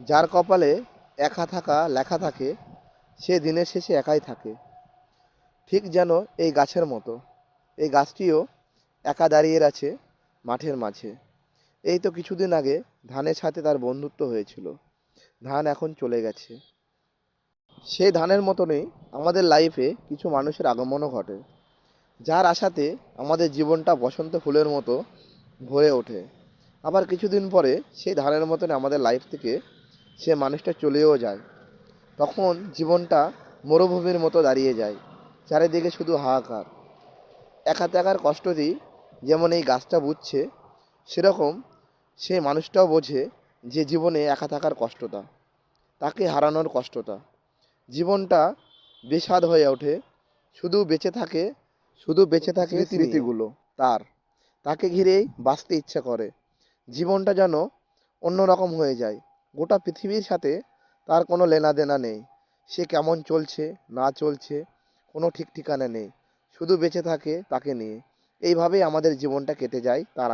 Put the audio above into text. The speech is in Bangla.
যার কপালে একা থাকা, লেখা থাকে, সে দিনের শেষে একাই থাকে। ঠিক যেন এই গাছের মতো। এই গাছটিও একা দাঁড়িয়ে আছে মাঠের মাঝে। এই তো কিছুদিন আগে ধানের সাথে তার বন্ধুত্ব হয়েছিল। ধান এখন চলে গেছে। সেই ধানের মতনই আমাদের লাইফে কিছু মানুষের আগমনও ঘটে। যার আশাতে আমাদের জীবনটা বসন্ত ফুলের মতো ভরে ওঠে। আবার কিছুদিন পরে সেই ধানের মতন আমাদের লাইফ থেকে সে মানুষটা চলেও যায়। তখন জীবনটা মরুভূমির মতো দাঁড়িয়ে যায়। চারিদিকে শুধু হাহাকার। একা থাকার কষ্টটি যেমন এই গাছটা বুঝছে সেরকম সেই মানুষটাও বোঝে যে জীবনে একা থাকার কষ্টটা তাকে হারানোর কষ্টটা। জীবনটা বেস্বাদ হয়ে ওঠে শুধু বেঁচে থাকে শুধু বেঁচে থাকে স্মৃতি স্মৃতিগুলো তার। তাকে ঘিরেই বাঁচতে ইচ্ছে করে। জীবনটা যেন অন্যরকম হয়ে যায়। গোটা পৃথিবীর সাথে তার কোনো লেনা দেনা নেই। সে কেমন চলছে, না চলছে, কোনো ঠিক ঠিকানা নেই। শুধু বেঁচে থাকে তাকে নিয়ে। এইভাবেই আমাদের জীবনটা কেটে যায় তার